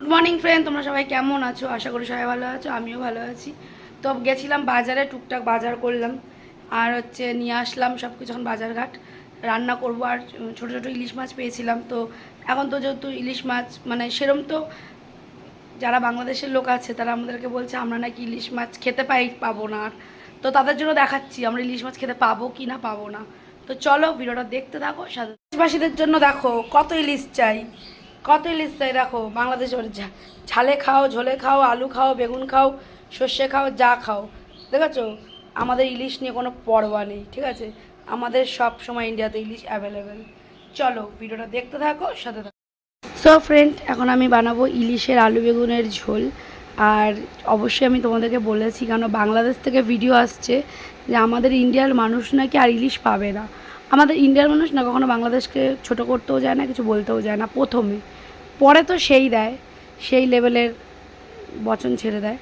Good morning friend তোমরা সবাই কেমন আছো? আশা করি সবাই ভালো আছো, আমিও ভালো আছি। তো গেছিলাম বাজারে, টুকটাক বাজার করলাম। আর হচ্ছে নিয়ে আসলাম সব কিছু এখন বাজারঘাট। রান্না করব আর ছোটো ছোটো ইলিশ মাছ পেয়েছিলাম। তো এখন তো যেহেতু ইলিশ মাছ মানে সেরম তো যারা বাংলাদেশের লোক আছে, তারা আমাদেরকে বলছে, আমরা নাকি ইলিশ মাছ খেতে পাই, পাবো না। আর তো তাদের জন্য দেখাচ্ছি, আমরা ইলিশ মাছ খেতে পাবো কি না পাবো না? তো চলো, ভিডিওটা দেখতে থাকো। সাথে জন্য দেখো, কত ইলিশ চাই। কত ইলিশ চাই দেখো বাংলাদেশ ঝালে খাও, ঝোলে খাও, আলু খাও, বেগুন খাও, সর্ষে খাও, যা খাও। দেখেছ? আমাদের ইলিশ নিয়ে কোনো পরোয়া নেই, ঠিক আছে? আমাদের সব সময় ইন্ডিয়াতে ইলিশ অ্যাভেলেবেল চলো, ভিডিওটা দেখতে থাকো, সাথে থাকো। সো ফ্রেন্ড এখন আমি বানাবো ইলিশের আলু বেগুনের ঝোল। আর অবশ্যই আমি তোমাদেরকে বলেছি, কেন বাংলাদেশ থেকে ভিডিও আসছে যে আমাদের ইন্ডিয়ার মানুষ নাকি আর ইলিশ পাবে না। আমাদের ইন্ডিয়ার মানুষ না কখনো বাংলাদেশকে ছোট করতেও যায় না, কিছু বলতেও যায় না, প্রথমে। পরে তো সেই দেয়, সেই লেভেলের বচন ছেড়ে দেয়।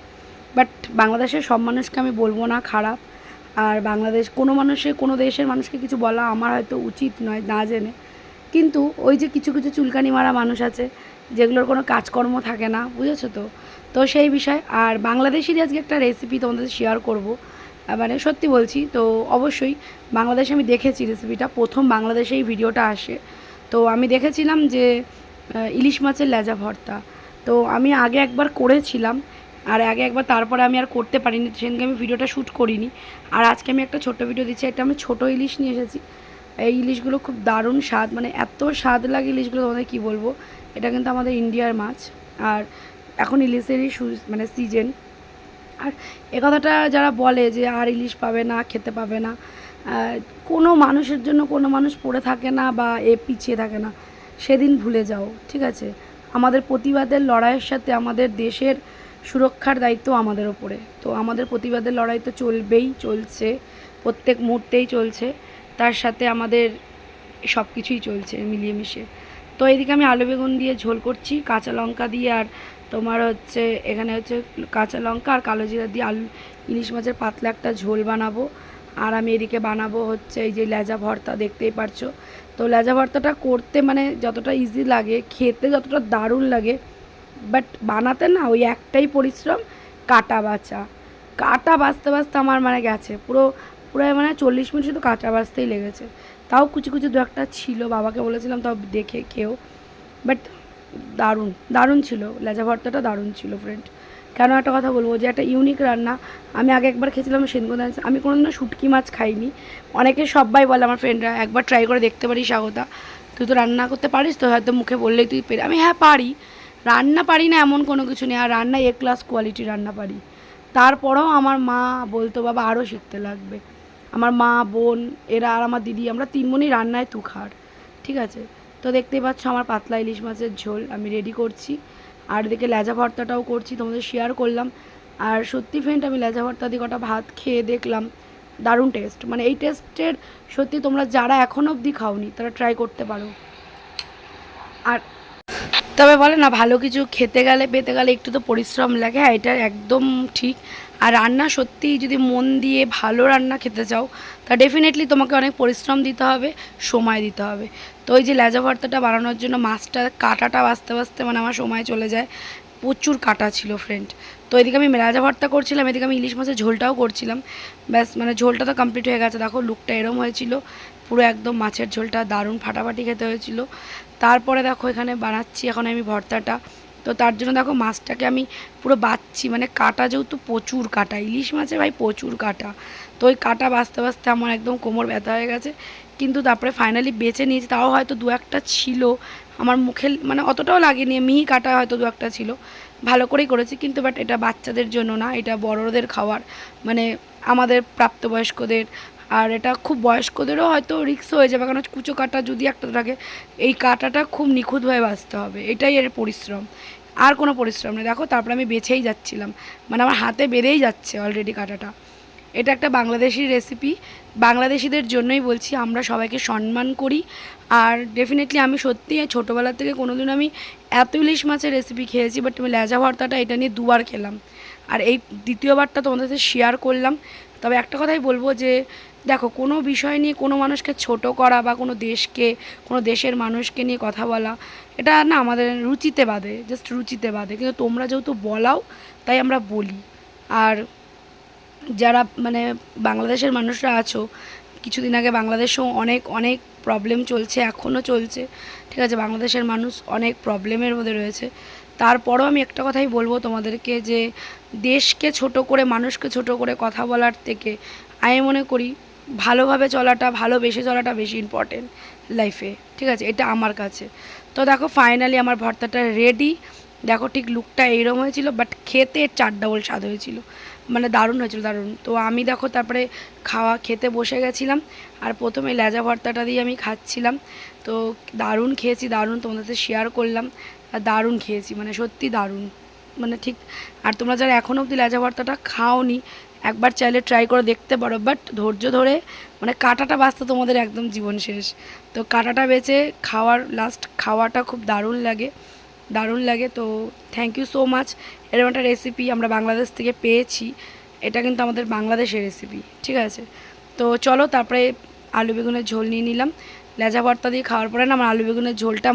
বাট বাংলাদেশের সব মানুষকে আমি বলব না খারাপ। আর বাংলাদেশ, কোনো মানুষের কোনো দেশের মানুষকে কিছু বলা আমার হয়তো উচিত নয়, না জেনে। কিন্তু ওই যে কিছু কিছু চুলকানি মারা মানুষ আছে, যেগুলোর কোনো কাজকর্ম থাকে না, বুঝেছ তো? তো সেই বিষয়। আর বাংলাদেশেরই আজকে একটা রেসিপি তোমাদের শেয়ার করব। মানে সত্যি বলছি, তো অবশ্যই বাংলাদেশে আমি দেখেছি রেসিপিটা প্রথম বাংলাদেশেই ভিডিওটা আসে। তো আমি দেখেছিলাম যে ইলিশ মাছের লেজা ভর্তা। তো আমি আগে একবার করেছিলাম, আর আগে একবার তারপরে আমি আর করতে পারিনি, সেদিনকে আমি ভিডিওটা শ্যুট করিনি। আর আজকে আমি একটা ছোট ভিডিও দিচ্ছি একটা আমি ছোট ইলিশ নিয়ে এসেছি। এই ইলিশগুলো খুব দারুণ স্বাদ মানে এত স্বাদ লাগে ইলিশগুলো তোমাদের কী বলব? এটা কিন্তু আমাদের ইন্ডিয়ার মাছ। আর এখন ইলিশেরই মানে সিজন আর এ কথাটা যারা বলে যে আর ইলিশ পাবে না, খেতে পাবে না কোনো মানুষের জন্য কোনো মানুষ পড়ে থাকে না বা এ পিছিয়ে থাকে না। সেদিন ভুলে যাও, ঠিক আছে? আমাদের প্রতিবাদের লড়াইয়ের সাথে আমাদের দেশের সুরক্ষার দায়িত্ব আমাদের ওপরে। তো আমাদের প্রতিবাদের লড়াই তো চলবেই, চলছে, প্রত্যেক মুহূর্তেই চলছে। তার সাথে আমাদের সব কিছুই চলছে মিলিয়ে মিশে। তো এদিকে আমি আলু বেগুন দিয়ে ঝোল করছি, কাঁচা লঙ্কা দিয়ে আর তোমার হচ্ছে এখানে হচ্ছে কাঁচা লঙ্কা আর কালো জিরা দিয়ে আলু, ইলিশ মাছের পাতলা একটা ঝোল বানাবো। আর আমি এদিকে বানাবো হচ্ছে এই যে লেজা ভর্তা, দেখতেই পারছ। তো লেজা ভর্তাটা করতে মানে যতটা ইজি লাগে, খেতে যতটা দারুণ লাগে বাট বানাতে না ওই একটাই পরিশ্রম, কাটা বাছা। কাটা বাঁচতে বাছতে আমার মানে গেছে, পুরো পুরো মানে চল্লিশ মিনিট শুধু কাটা বাছতেই লেগেছে। তাও কুচি কুচি দু একটা ছিল, বাবাকে বলেছিলাম তাও দেখে খেও বাট দারুণ দারুণ ছিল লেজা ভর্তাটা দারুণ ছিল ফ্রেন্ড কেন একটা কথা বলব যে একটা ইউনিক রান্না, আমি আগে একবার খেয়েছিলাম সেনগোদা আমি কোনোদিনও শুটকি মাছ খাইনি। অনেকে সবাই বলে আমার ফ্রেন্ডরা একবার ট্রাই করে দেখতে পারিস স্বাগতা। তুই তো রান্না করতে পারিস তো, হয়তো মুখে বললেই তুই পেরে, আমি হ্যাঁ পারি। রান্না পারি না এমন কোনো কিছু নেই, আর রান্না এ ক্লাস কোয়ালিটি রান্না পারি। তারপরেও আমার মা বলতো, বাবা আরও শিখতে লাগবে। আমার মা, বোন, এরা আর আমার দিদি, আমরা তিন বোনই রান্নায় তুখার, ঠিক আছে? তো দেখতেই পাচ্ছ আমার পাতলা ইলিশ মাছের ঝোল আমি রেডি করছি। আর এদিকে লেজা ভর্তাটাও করছি, তোমাদের শেয়ার করলাম। আর সত্যি ফ্রেন্ড আমি লেজা ভর্তা দিয়ে কটা ভাত খেয়ে দেখলাম, দারুণ টেস্ট মানে এই টেস্টের সত্যি তোমরা যারা এখনও অবধি খাওনি, তারা ট্রাই করতে পারো। আর তবে বলে না, ভালো কিছু খেতে গেলে, পেতে গেলে একটু তো পরিশ্রম লাগে হ্যাঁ এটা একদম ঠিক। আর রান্না সত্যি যদি মন দিয়ে ভালো রান্না খেতে চাও, তা ডেফিনেটলি তোমাকে অনেক পরিশ্রম দিতে হবে, সময় দিতে হবে। তো ওই যে লেজা ভর্তাটা বানানোর জন্য মাছটা, কাটাটা বাঁচতে বাঁচতে মানে আমার সময় চলে যায়। প্রচুর কাটা ছিল ফ্রেন্ড তো এদিকে আমি লেজা ভর্তা করছিলাম, এদিকে আমি ইলিশ মাছের ঝোলটাও করছিলাম। ব্যাস মানে ঝোলটা তো কমপ্লিট হয়ে গেছে। দেখো লুকটা এরম হয়েছিল, পুরো একদম মাছের ঝোলটা দারুণ ফাটাফাটি খেতে হয়েছিল। তারপরে দেখো, এখানে বানাচ্ছি এখন আমি ভর্তাটা। তো তার জন্য দেখো, মাছটাকে আমি পুরো বাচ্ছি মানে কাটা যেহেতু প্রচুর কাটা, ইলিশ মাছে ভাই প্রচুর কাটা। তো ওই কাটা বাঁচতে বাঁচতে আমার একদম কোমর ব্যথা হয়ে গেছে। কিন্তু তারপরে ফাইনালি বেছে নিয়েছি, তাও হয়তো দু একটা ছিল আমার মুখে মানে অতটাও লাগেনি, মিহি কাটা হয়তো দু একটা ছিল। ভালো করেই করেছি, কিন্তু বাট এটা বাচ্চাদের জন্য না, এটা বড়দের খাওয়ার। মানে আমাদের প্রাপ্তবয়স্কদের, আর এটা খুব বয়স্কদেরও হয়তো রিক্স হয়ে যাবে কারণ কুচো কাটা যদি একটা থাকে, এই কাটাটা খুব নিখুঁতভাবে বাঁচতে হবে, এটাই এর পরিশ্রম। আর কোনো পরিশ্রম নেই। দেখো, তারপরে আমি বেছেই যাচ্ছিলাম। মানে আমার হাতে বেড়েই যাচ্ছে অলরেডি কাটাটা। এটা একটা বাংলাদেশি রেসিপি বাংলাদেশিদের জন্যই বলছি, আমরা সবাইকে সম্মান করি। আর ডেফিনেটলি আমি সত্যি ছোটোবেলা থেকে কোনো কোনোদিন আমি এত ইলিশ মাছের রেসিপি খেয়েছি বাট আমি লেজা ভর্তাটা এটা নিয়ে দুবার খেলাম। আর এই দ্বিতীয়বারটা তোমাদের সাথে শেয়ার করলাম। তবে একটা কথাই বলব যে, দেখো, কোনো বিষয় নিয়ে কোনো মানুষকে ছোট করা বা কোনো দেশকে, কোনো দেশের মানুষকে নিয়ে কথা বলা, এটা না আমাদের রুচিতে বাদে জাস্ট রুচিতে বাদে কিন্তু তোমরা যেহেতু বলাও, তাই আমরা বলি। আর যারা মানে বাংলাদেশের মানুষরা আছো, কিছুদিন আগে বাংলাদেশেও অনেক অনেক প্রবলেম চলছে এখনও চলছে। ঠিক আছে, বাংলাদেশের মানুষ অনেক প্রবলেমের মধ্যে রয়েছে। তারপরও আমি একটা কথাই বলব তোমাদেরকে যে, দেশকে ছোট করে, মানুষকে ছোট করে কথা বলার থেকে আমি মনে করি ভালোভাবে চলাটা, ভালোবেসে চলাটা বেশি ইম্পর্টেন্ট লাইফে ঠিক আছে, এটা আমার কাছে। তো দেখো ফাইনালি আমার ভর্তাটা রেডি দেখো ঠিক লুকটা এইরকম হয়েছিল বাট খেতে চার ডাবল স্বাদ হয়েছিল। মানে দারুণ হয়েছিল, দারুণ। তো আমি দেখো তারপরে খাওয়া, খেতে বসে গেছিলাম, আর প্রথমে লেজা ভর্তাটা দিয়ে আমি খাচ্ছিলাম। তো দারুণ খেয়েছি, দারুণ তোমাদের সাথে শেয়ার করলাম, আর দারুণ খেয়েছি মানে সত্যি দারুণ। মানে ঠিক, আর তোমরা যারা এখনও অবধি লেজা ভর্তাটা খাওনি, একবার চাইলে ট্রাই করে দেখতে পারো বাট ধৈর্য ধরে মানে কাটাটা বাঁচতে তোমাদের একদম জীবন শেষ। তো কাটাটা বেঁচে খাওয়ার লাস্ট খাওয়াটা খুব দারুণ লাগে। দারুণ লাগে। তো থ্যাংক ইউ সো মাচ এরকম একটা রেসিপি আমরা বাংলাদেশ থেকে পেয়েছি। এটা কিন্তু আমাদের বাংলাদেশের রেসিপি ঠিক আছে? তো চলো তারপরে আলু বেগুনের ঝোল নিয়ে নিলাম। লেজা ভর্তা দিয়ে খাওয়ার পরে না আমার আলু বেগুনের ঝোলটা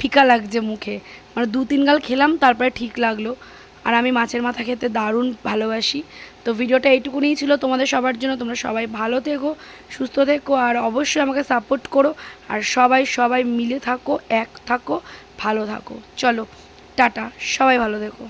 ফিকা লাগছে মুখে। মানে দু তিন গাল খেলাম, তারপরে ঠিক লাগল। আর আমি মাছের মাথা খেতে দারুণ ভালোবাসি। তো ভিডিওটা এইটুকুনিই ছিল তোমাদের সবার জন্য। তোমরা সবাই ভালো থেকো, সুস্থ থেকো, আর অবশ্যই আমাকে সাপোর্ট করো। আর সবাই সবাই মিলে থাকো, এক থাকো। ভালো থাকো। চলো টাটা সবাই ভালো থেকো।